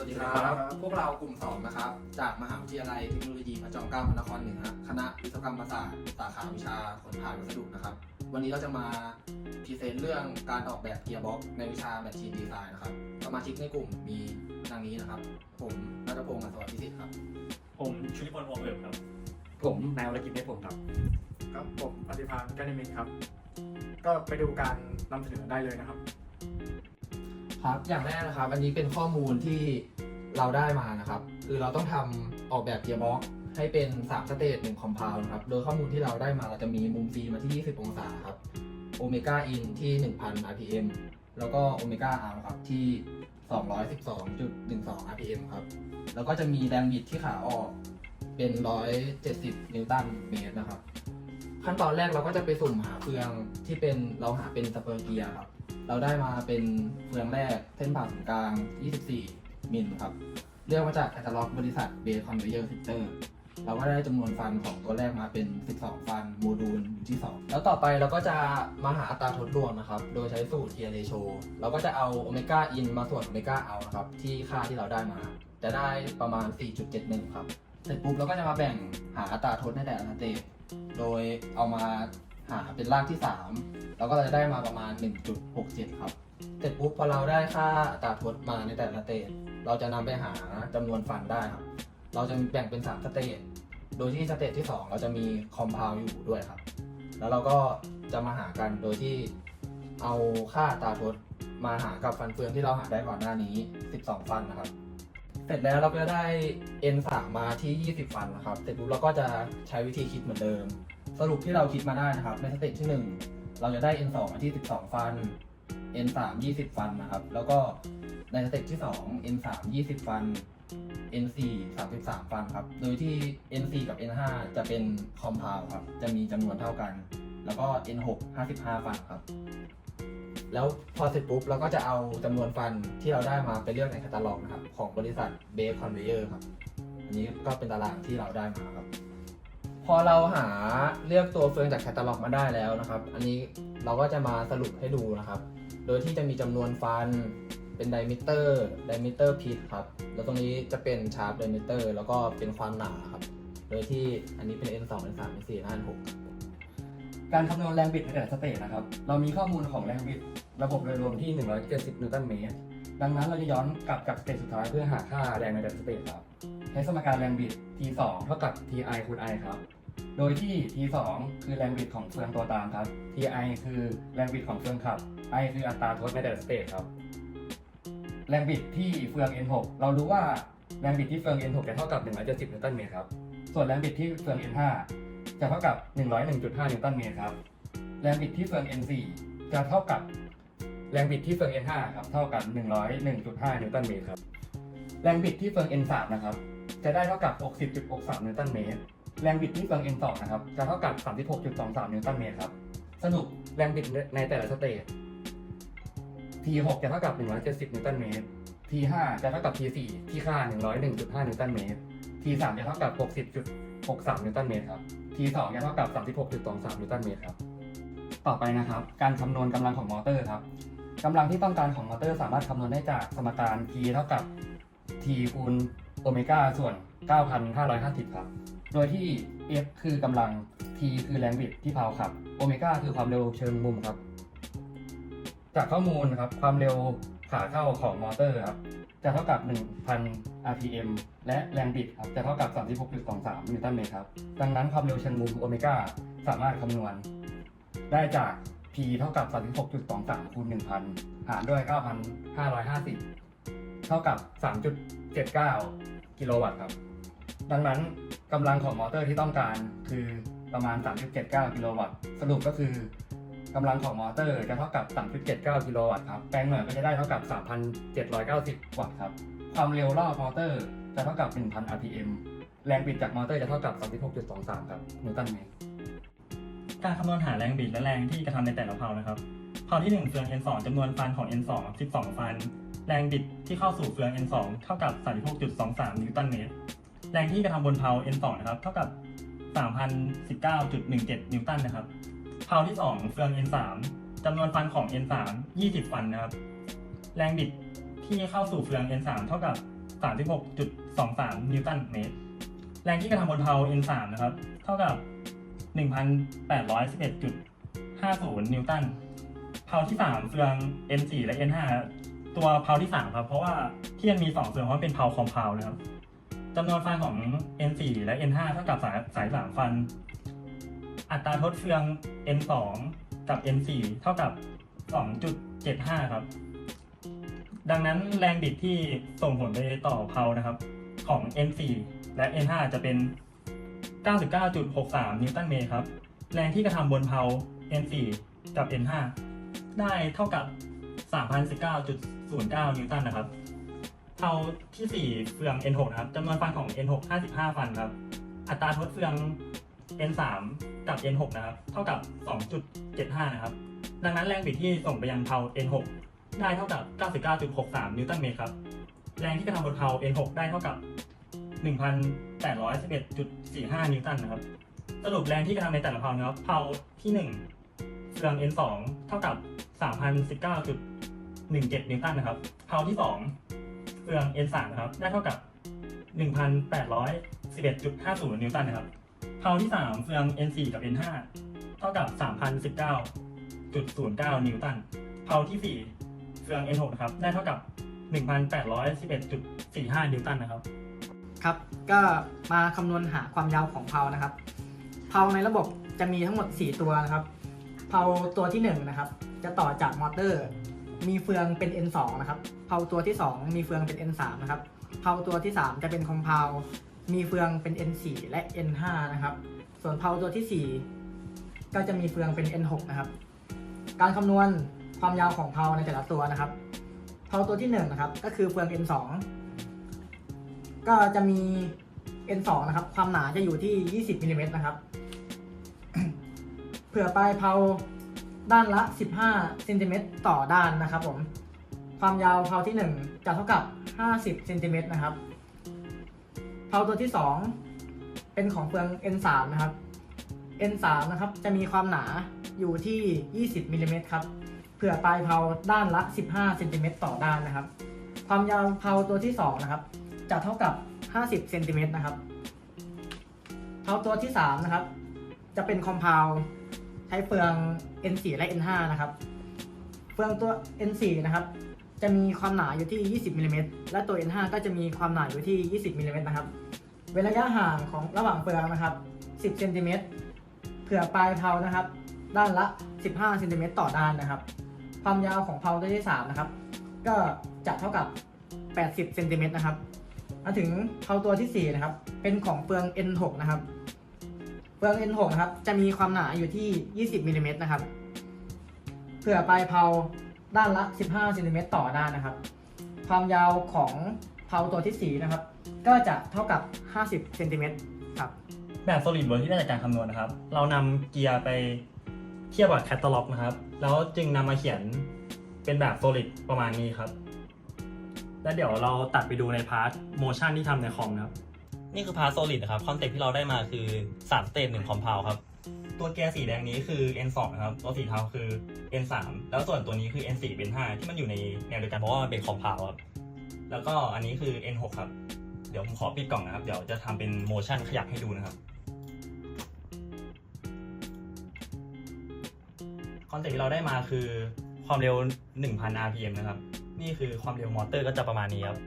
วัสดีครับ พวกเรากลุ่มสองนะครับ จากมหาวิทยาลัยเทคโนโลยีพระจอมเกล้าพระนครเหนือคณะวิศวกรรมศาสตร์สาขาวิชาขนถ่ายวัสดุนะครับ วันนี้เราจะมาพรีเซนต์เรื่องการออกแบบเกียร์บ็อกซ์ในวิชาแมชชีนดีไซน์นะครับ สมาชิกในกลุ่มมีดังนี้นะครับ ผมนัทพงศ์อัศวพิสิทธิ์ครับ ผมชุติพลวงเอิบครับ ผมนายวรกิจเมฆผมครับ ครับผมปฏิภาณการนิมิตครับ ก็ไปดูการนำเสนอได้เลยนะครับ ครับอย่างแรกนะครับ อันนี้เป็นข้อมูลที่เราได้มานะครับ คือเราต้องทำออกแบบเกียร์บ็อกให้เป็น3สเตจ1คอมเพลนะครับ โดยข้อมูลที่เราได้มาเราจะมีมุมฟีมาที่ 20 องศาครับโอเมก้าอินที่ 1,000 rpm แล้วก็โอเมก้าอาร์ครับที่ 212.12 rpm ครับ แล้วก็จะมีแรงบิดที่ขาออกเป็น 170 นิวตันเมตรนะครับ ขั้นตอนแรกเราก็จะไปสุ่มหาเฟืองที่เป็นเราหาเป็นสเปอร์เกียร์ครับ เราได้มาเป็นเฟืองแรกเส้นผ่าศูนย์กลาง 24 มิลครับ เลือกมาจากแคตตาล็อกบริษัทเบคอนเวเยอร์ฟิเตอร์เราก็ได้จำนวนฟันของตัวแรกมาเป็น 12 ฟันโมดูลอยู่ที่ 2 แล้วต่อไปเราก็จะมาหาอัตราทดรวมนะครับ โดยใช้สูตรเทียร์เรโชเราก็จะเอาโอเมก้าอินมาส่วนโอเมก้าเอานะครับ ที่ค่าที่เราได้มา จะได้ประมาณ 4.71 ครับ เสร็จปุ๊บเราก็จะมาแบ่งหาอัตราทดในแต่ละสเตจโดยเอามา หาเป็นรากที่ 3 เราก็จะได้มาประมาณ 1.67 ครับเสร็จปุ๊บพอเราได้ค่าอัตราทดมาในแต่ละสเตจเราจะนำไปหาจำนวนฟันได้ครับ เราจะแบ่งเป็น 3 สเตจโดยที่สเตจที่ 2 เราจะมีคอมเพลอยู่ด้วยครับ แล้วเราก็จะมาหากันโดยที่เอาค่าตาทดมาหากับฟันเฟืองที่เราหาได้ก่อนหน้านี้ 12 ฟันนะครับ เสร็จแล้วเราก็ได้ n 3มาที่ 20 ฟันนะครับ เสร็จปุ๊บเราก็จะใช้วิธีคิดเหมือนเดิม สรุปที่เราคิดมาได้นะครับ ในสเตจที่ 1 เราจะได้ n 2มาที่ 12 ฟัน n 3 20 ฟันนะครับ แล้วก็ในสเตจที่ 2 n 3 20 ฟัน n 4 33 ฟันครับ โดยที่ n 4กับ n 5จะเป็นคอมเพลครับ จะมีจำนวนเท่ากัน แล้วก็ n 6 55 ฟันครับ แล้วพอเสร็จปุ๊บเราก็จะเอาจำนวนฟันที่เราได้มาไปเลือกในแคตตาล็อกนะครับ ของบริษัทเบสคอนเวเยอร์ครับ อันนี้ก็เป็นตารางที่เราได้มาครับ พอเราหาเลือกตัวเฟืองจากแคตตาล็อกมาได้แล้วนะครับ อันนี้เราก็จะมาสรุปให้ดูนะครับ โดยที่จะมีจำนวนฟันเป็นไดมิเตอร์ไดมิเตอร์พีทครับ แล้วตรงนี้จะเป็นชาร์ปไดมิเตอร์แล้วก็เป็นความหนาครับ โดยที่อันนี้เป็น N2 N3 N4 N5 N6 การคำนวณแรงบิดในแต่ละสเตจนะครับ เรามีข้อมูลของแรงบิดระบบโดยรวมที่ 170 นิวตันเมตร ดังนั้นเราจะย้อนกลับกับสเตจสุดท้ายเพื่อหาค่าแรงในแต่ละสเตจครับ ใช้สมการแรงบิด T2 เท่ากับ Ti คูณ i ครับ โดยที่ T2 คือแรงบิดของเฟืองตัวตามครับ Ti คือแรงบิดของเฟืองขับ i คืออัตราทดในแต่ละสเตจครับ แรงบิดที่เฟือง N6 เรารู้ว่าแรงบิดที่เฟือง N6 จะเท่ากับ 170นิวตันเมตรครับ ส่วนแรงบิดที่เฟือง N5 จะเท่ากับ 101.5นิวตันเมตรครับ แรงบิดที่เฟือง N4 จะเท่ากับแรงบิดที่เฟือง N5 ครับ เท่ากับ 101.5นิวตันเมตรครับ แรงบิดที่เฟือง N3 นะครับ จะได้เท่ากับ 60.63 นิวตันเมตร แรงบิดที่เฟือง N2 นะครับ จะเท่ากับ 36.23 นิวตันเมตรครับ สรุปแรงบิดในแต่ละสเตจ T6 จะเท่ากับ 170 นิวตันเมตร T5 จะเท่ากับ T4 ที่ค่า 101.5 นิวตันเมตร T3 จะเท่ากับ 60.63 นิวตันเมตรครับ T2 จะเท่ากับ 36.23 นิวตันเมตรครับ ต่อไปนะครับ การคำนวณกำลังของมอเตอร์ครับกำลังที่ต้องการของมอเตอร์สามารถคำนวณได้จากสมการ P เท่ากับ T คูณ โอเมก้าส่วน 9,550 ครับ โดยที่ F คือกำลัง T คือแรงบิดที่พาวขับ โอเมก้าคือความเร็วเชิงมุมครับ จากข้อมูลนะครับความเร็วขาเข้าของมอเตอร์ครับ จะเท่ากับ 1,000 rpm และแรงบิดครับ จะเท่ากับ 36.23 นิวตันเมตรครับ ดังนั้นความเร็วเชิงมุมโอเมก้าสามารถคำนวณ ได้จาก p เท่ากับ 36.23 คูณ 1,000 หารด้วย 9,550 เท่ากับ 3.79 กิโลวัตต์ครับ ดังนั้นกำลังของมอเตอร์ที่ต้องการคือประมาณ 3.79 กิโลวัตต์ สรุปก็คือกำลังของมอเตอร์จะเท่ากับ 3.79 กิโลวัตต์ครับ แปลงหน่วยก็จะได้เท่ากับ 3,790 วัตต์ครับ ความเร็วรอบมอเตอร์จะเท่ากับ 1,000 rpm แรงบิดจากมอเตอร์จะเท่ากับ 36.23 ครับนิวตันเมตรการคำนวณหาแรงบิดและแรงที่กระทำในแต่ละเพลานะครับเพลาที่ 1เฟือง N2 จำนวนฟันของ N2 12 ฟัน แรงบิดที่เข้าสู่เฟือง N2 เท่ากับ 36.23 นิวตันเมตร แรงที่กระทำบนเพลา N2 นะครับ เท่ากับ 3,019.17 นิวตันนะครับ เพลาที่ 2 เฟือง N3 จำนวนฟันของ N3 20 ฟันนะครับ แรงบิดที่เข้าสู่เฟือง N3 เท่ากับ 36.23 นิวตันเมตร แรงที่กระทำบนเพลา N3 นะครับ เท่ากับ 1,811.50 นิวตันเพลาที่ 3 เฟือง N4 และ N5 ตัวเพลาที่3ครับ เพราะว่าที่มันมี2เฟืองเพราะเป็นเพลาคอมเพลานะครับจำนวนฟันของ N4 และ N5 เท่ากับสายสาย3ฟัน อัตราทดเฟือง N2 กับ N4 เท่ากับ 2.75 ครับ ดังนั้นแรงบิดที่ส่งผลไปต่อเพลานะครับ ของ N4 และ N5 จะเป็น 99.63 นิวตันเมตรครับ แรงที่กระทำบนเพลา N4 กับ N5 ได้เท่ากับ 3,019.09 นิวตันนะครับเพลาที่ 4 เฟือง N6 นะครับจำนวนฟันของ N6 55 ฟันครับ อัตราทดเฟือง N3 กับ N6 นะครับ เท่ากับ 2.75 นะครับ ดังนั้นแรงบิดที่ส่งไปยังเพลา N6 ได้เท่ากับ 99.63 นิวตันเมตรครับ แรงที่กระทำบนเพลา N6 ได้เท่ากับ 1,811.45 นิวตันนะครับ สรุปแรงที่กระทำในแต่ละเพานะครับเพาที่ 1 เฟือง N2 เท่ากับ 17นิวตันนะครับเพาที่2เฟือง N3 นะครับได้เท่ากับ 1,811.50 นิวตันนะครับเพาที่ 3 เฟือง N4 กับ N5 เท่ากับ 3,019.09 นิวตันเพาที่ 4 เฟือง N6 นะครับได้เท่ากับ 1,811.45 นิวตันนะครับครับก็มาคำนวณหาความยาวของเพานะครับเพาในระบบจะมีทั้งหมด 4 ตัวนะครับเพาตัวที่1นะครับจะต่อจากมอเตอร์ มีเฟืองเป็น N2 นะครับเพาตัวที่ 2 มีเฟืองเป็น N3 นะครับเพาตัวที่ 3 จะเป็นคอมเพามีเฟืองเป็น N4 และ N5 นะครับ ส่วนเพาตัวที่ 4 ก็จะมีเฟืองเป็น N6 นะครับ การคำนวณความยาวของเพาในแต่ละตัวนะครับเพาตัวที่ 1 นะครับ ก็คือเฟือง N2 ก็จะมี N2 นะครับ ความหนาจะอยู่ที่ 20มิลลิเมตรนะครับ เผื่อปลายเพา ด้านละ 15เซนติเมตรต่อด้านนะครับผม ความยาวเพลาที่1จะเท่ากับ 50เซนติเมตรนะครับเพลาตัวที่ 2 เป็นของเฟือง N3 นะครับ N3 นะครับจะมีความหนาอยู่ที่ 20มิลลิเมตรครับเผื่อปลายเพลาด้านละ 15เซนติเมตรต่อด้านนะครับ ความยาวเพลาตัวที่ 2 นะครับ จะเท่ากับ 50เซนติเมตรนะครับเพลาตัวที่ 3 นะครับ จะเป็นคอมเพล ช้เฟือง N4 และ N5 นะครับ เฟืองตัว N4 นะครับ จะมีความหนาอยู่ที่ 20มิลลิเมตรและตัว N5 ก็จะมีความหนาอยู่ที่ 20มิลลิเมตรนะครับ เว้นระยะห่างของระหว่างเฟืองนะครับ 10เซนติเมตรเผื่อปลายเพลานะครับ ด้านละ 15เซนติเมตรต่อด้านนะครับ ความยาวของเพลาตัวที่3นะครับ ก็จะเท่ากับ 80เซนติเมตรนะครับมาถึงเพลาตัวทีสี่4นะครับ เป็นของเฟือง N6 นะครับ เฟือง N6 นะครับจะมีความหนาอยู่ที่ 20มิลลิเมตรนะครับเผื่อปลายเพลาด้านละ 15เซนติเมตรต่อด้านนะครับ ความยาวของเพลาตัวที่ 4 นะครับ ก็จะเท่ากับ 50เซนติเมตรครับแบบ solid work ที่ได้จากการคำนวณนะครับ เรานำเกียร์ไปเทียบกับแคตตาล็อกนะครับ แล้วจึงนำมาเขียนเป็นแบบ solid ประมาณนี้ครับ แล้วเดี๋ยวเราตัดไปดูในพาร์ท motion ที่ทำในคอมนะครับ นี่คือพาร์ท solid นะครับ คอนเซ็ปที่เราได้มาคือ3สเตจ1คอมเพลครับ ตัวเกียร์สีแดงนี้คือ N2 นะครับ ตัวสีเทาคือ N3 แล้วส่วนตัวนี้คือ N4 เป็น5ที่มันอยู่ในแนวเดียวกันเพราะว่ามันเป็นคอมเพลครับ แล้วก็อันนี้คือ N6 ครับ เดี๋ยวผมขอปิดกล่องนะครับ เดี๋ยวจะทำเป็น motion ขยับให้ดูนะครับ คอนเซ็ปที่เราได้มาคือความเร็ว 1,000 rpm นะครับ นี่คือความเร็วมอเตอร์ก็จะประมาณนี้ครับ